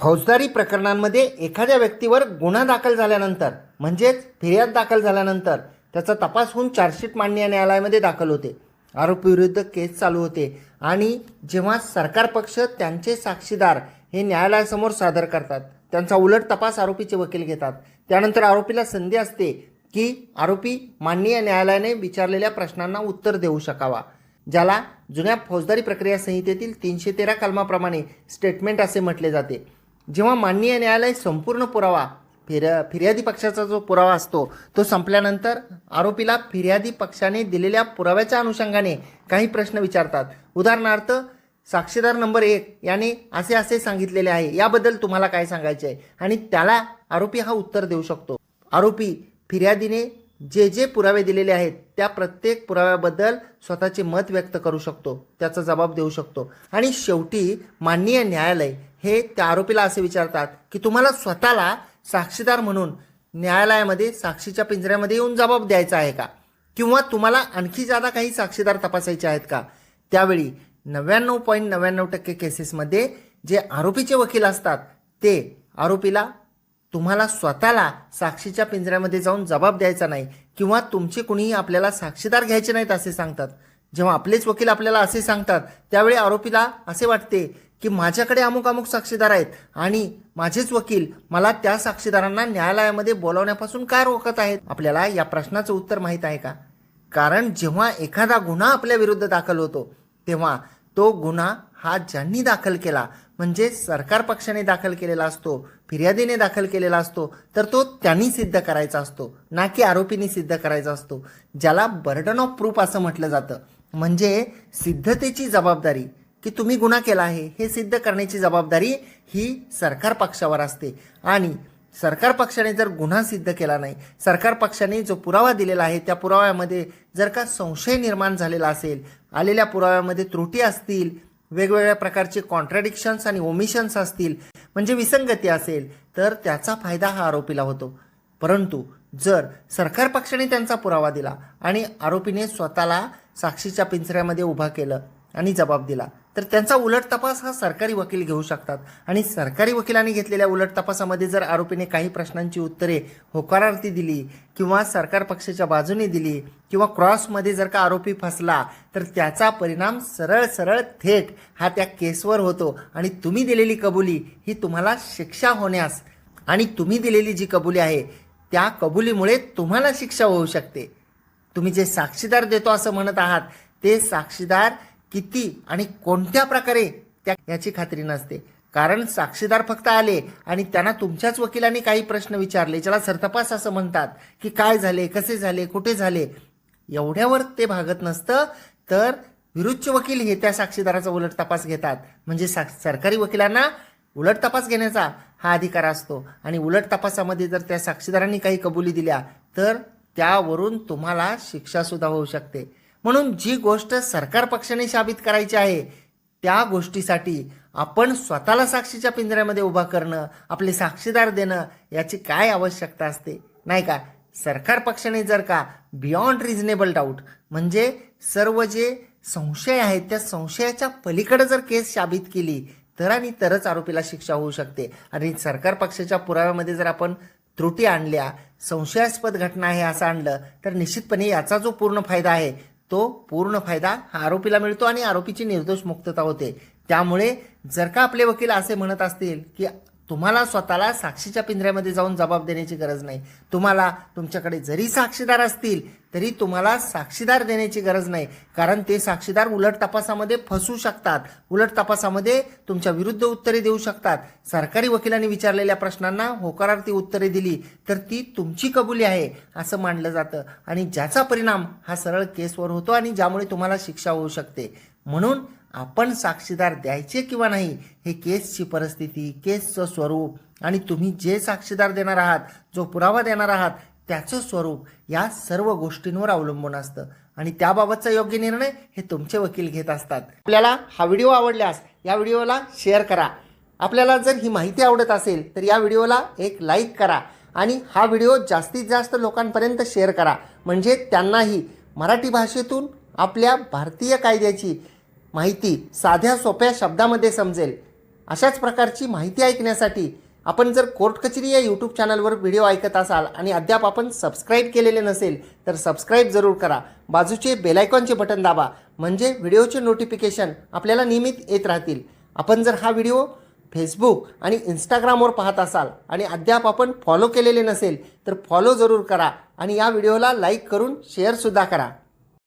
फौजदारी प्रकरणांमध्ये एखाद्या व्यक्तीवर गुन्हा दाखल झाल्यानंतर म्हणजेच फिर्याद दाखल झाल्यानंतर त्याचा तपास होऊन चार्जशीट मांडणी या न्यायालयामध्ये दाखल होते. आरोपीविरुद्ध केस चालू होते आणि जेव्हा सरकार पक्ष त्यांचे साक्षीदार हे न्यायालयासमोर सादर करतात त्यांचा उलट तपास आरोपीचे वकील घेतात. त्यानंतर आरोपीला संधी असते की आरोपी माननीय न्यायालयाने विचारलेल्या प्रश्नांना उत्तर देऊ शकावा ज्याला जुन्या फौजदारी प्रक्रिया संहितेतील तीनशे तेरा कलमाप्रमाणे स्टेटमेंट असे म्हटले जाते. जेव्हा माननीय न्यायालय संपूर्ण पुरावा फिर्या फिर्यादी पक्षाचा जो पुरावा असतो तो संपल्यानंतर आरोपीला फिर्यादी पक्षाने दिलेल्या पुराव्याच्या अनुषंगाने काही प्रश्न विचारतात. उदाहरणार्थ साक्षीदार नंबर एक याने असे असे सांगितलेले आहे याबद्दल तुम्हाला काय सांगायचे आहे आणि त्याला आरोपी हा उत्तर देऊ शकतो. आरोपी फिर्यादीने जे जे पुरावे दिलेले आहेत त्या प्रत्येक पुराव्याबद्दल स्वतःचे मत व्यक्त करू शकतो त्याचा जबाब देऊ शकतो. आणि शेवटी माननीय न्यायालय हे त्या आरोपीला असे विचारतात की तुम्हाला स्वतःला साक्षीदार म्हणून न्यायालयामध्ये साक्षीच्या पिंजऱ्यामध्ये येऊन जबाब द्यायचा आहे का? किंवा तुम्हाला आणखी जादा काही साक्षीदार तपासायचे आहेत का? त्यावेळी नव्याण्णव पॉईंट नव्याण्णव टक्के केसेसमध्ये जे आरोपीचे वकील असतात ते आरोपीला तुम्हाला स्वतःला साक्षीच्या पिंजऱ्यामध्ये जाऊन जबाब द्यायचा नाही किंवा तुमचे कुणीही आपल्याला साक्षीदार घ्यायचे नाहीत असे सांगतात. जेव्हा आपलेच वकील आपल्याला असे सांगतात त्यावेळी आरोपीला असे वाटते की माझ्याकडे अमुक अमुक साक्षीदार आहेत आणि माझेच वकील मला त्या साक्षीदारांना न्यायालयामध्ये बोलावण्यापासून काय रोखत आहेत? आपल्याला या प्रश्नाचं उत्तर माहीत आहे का? कारण जेव्हा एखादा गुन्हा आपल्या विरुद्ध दाखल होतो तेव्हा तो गुन्हा हा ज्यांनी दाखल केला म्हणजे सरकार पक्षाने दाखल केलेला असतो फिर्यादीने दाखल केलेला असतो तर तो त्यांनी सिद्ध करायचा असतो ना की आरोपीने सिद्ध करायचा असतो. ज्याला बर्डन ऑफ प्रूफ असं म्हटलं जातं म्हणजे सिद्धतेची जबाबदारी की तुम्ही गुन्हा केला आहे हे सिद्ध करण्याची जबाबदारी ही सरकार पक्षावर असते. आणि सरकार पक्षाने जर गुन्हा सिद्ध केला नाही सरकार पक्षाने जो पुरावा दिलेला आहे त्या पुराव्यामध्ये जर का संशय निर्माण झालेला असेल आलेल्या पुराव्यामध्ये त्रुटी असतील वेगवेगळ्या प्रकारचे कॉन्ट्राडिक्शन्स आणि ओमिशन्स असतील म्हणजे विसंगती असेल तर त्याचा फायदा हा आरोपीला होतो. परंतु जर सरकार पक्षाने त्यांचा पुरावा दिला आणि आरोपीने स्वतःला साक्षीच्या पिंजऱ्यामध्ये उभा केलं आणि जबाब दिला तर त्यांचा उलट तपास हा सरकारी वकील घेऊ शकतात. आणि सरकारी वकिलांनी घेतलेल्या उलट तपासामध्ये जर आरोपीने काही प्रश्नांची उत्तरे होकारार्थी दिली किंवा सरकार पक्षाच्या बाजूने दिली किंवा क्रॉसमध्ये जर का आरोपी फसला तर त्याचा परिणाम सरळ सरळ थेट हा त्या केसवर होतो. आणि तुम्ही दिलेली कबुली ही तुम्हाला शिक्षा होण्यास आणि तुम्ही दिलेली जी कबुली आहे त्या कबुलीमुळे तुम्हाला शिक्षा होऊ शकते. तुम्ही जे साक्षीदार देतो असं म्हणत आहात ते साक्षीदार किती आणि कोणत्या प्रकारे त्या याची खात्री नसते. कारण साक्षीदार फक्त आले आणि त्यांना तुमच्याच वकिलांनी काही प्रश्न विचारले. ज्याला सरतपास असं म्हणतात की काय झाले कसे झाले कुठे झाले? एवढ्यावर ते भागत नसतं. तर विरुच्च वकील हे त्या साक्षीदाराचा उलट तपास घेतात. म्हणजे सा सरकारी वकिलांना उलट तपास घेण्याचा हा अधिकार असतो. आणि उलट तपासामध्ये जर त्या साक्षीदारांनी काही कबुली दिल्या तर त्यावरून तुम्हाला शिक्षासुद्धा होऊ शकते. म्हणून जी गोष्ट सरकार पक्षाने साबित करायची आहे त्या गोष्टीसाठी आपण स्वतःला साक्षीच्या पिंजऱ्यामध्ये उभा करणं आपले साक्षीदार देणं याची काय आवश्यकता असते? नाही का? सरकार पक्षाने जर का बियॉन्ड रिझनेबल डाऊट म्हणजे सर्व जे संशय आहेत त्या संशयाच्या पलीकडे जर केस साबित केली तर आणि तरच आरोपीला शिक्षा होऊ शकते. आणि सरकार पक्षाच्या पुराव्यामध्ये जर आपण त्रुटी आणल्या संशयास्पद घटना आहे असं आणलं तर निश्चितपणे याचा जो पूर्ण फायदा आहे तो पूर्ण फायदा हा आरोपीला मिळतो आणि आरोपीची निर्दोष मुक्तता होते. त्यामुळे जर का आपले वकील असे म्हणत असतील की तुम्हाला स्वतःला साक्षीच्या पिंजऱ्यामध्ये जाऊन जबाब देण्याची गरज नाही. तुम्हाला तुमच्याकडे जरी साक्षीदार असतील तरी तुम्हाला साक्षीदार देण्याची गरज नाही. कारण ते साक्षीदार उलट तपासामध्ये फसू शकतात. उलट तपासामध्ये तुमच्या विरुद्ध उत्तरे देऊ शकतात. सरकारी वकिलांनी विचारलेल्या प्रश्नांना होकारार्थी उत्तरे दिली तर ती तुमची कबुली आहे असं मानलं जातं. आणि ज्याचा परिणाम हा सरळ केसवर होतो आणि ज्यामुळे तुम्हाला शिक्षा होऊ शकते. म्हणून आपण साक्षीदार द्यायचे किंवा नाही हे केसची परिस्थिती केसचं स्वरूप आणि तुम्ही जे साक्षीदार देणार आहात जो पुरावा देणार आहात त्याचं स्वरूप या सर्व गोष्टींवर अवलंबून असतं. आणि त्याबाबतचा योग्य निर्णय हे तुमचे वकील घेत असतात. आपल्याला हा व्हिडिओ आवडल्यास या व्हिडिओला शेअर करा. आपल्याला जर ही माहिती आवडत असेल तर या व्हिडिओला एक लाईक करा आणि हा व्हिडिओ जास्तीत जास्त लोकांपर्यंत शेअर करा. म्हणजे त्यांनाही मराठी भाषेतून आपल्या भारतीय कायद्याची माहिती साध्या सोप्या शब्दामध्ये समजेल. अशाच प्रकारची माहिती ऐकण्यासाठी आपण जर कोर्ट कचेरी या यूट्यूब चॅनलवर व्हिडिओ ऐकत असाल आणि अद्याप आपण सबस्क्राईब केलेले नसेल तर सबस्क्राईब जरूर करा. बाजूचे बेलायकॉनचे बटन दाबा म्हणजे व्हिडिओचे नोटिफिकेशन आपल्याला नियमित येत राहतील. आपण जर हा व्हिडिओ फेसबुक आणि इंस्टाग्रामवर पाहत असाल आणि अद्याप आपण फॉलो केलेले नसेल तर फॉलो जरूर करा आणि या व्हिडिओला लाईक करून शेअरसुद्धा करा.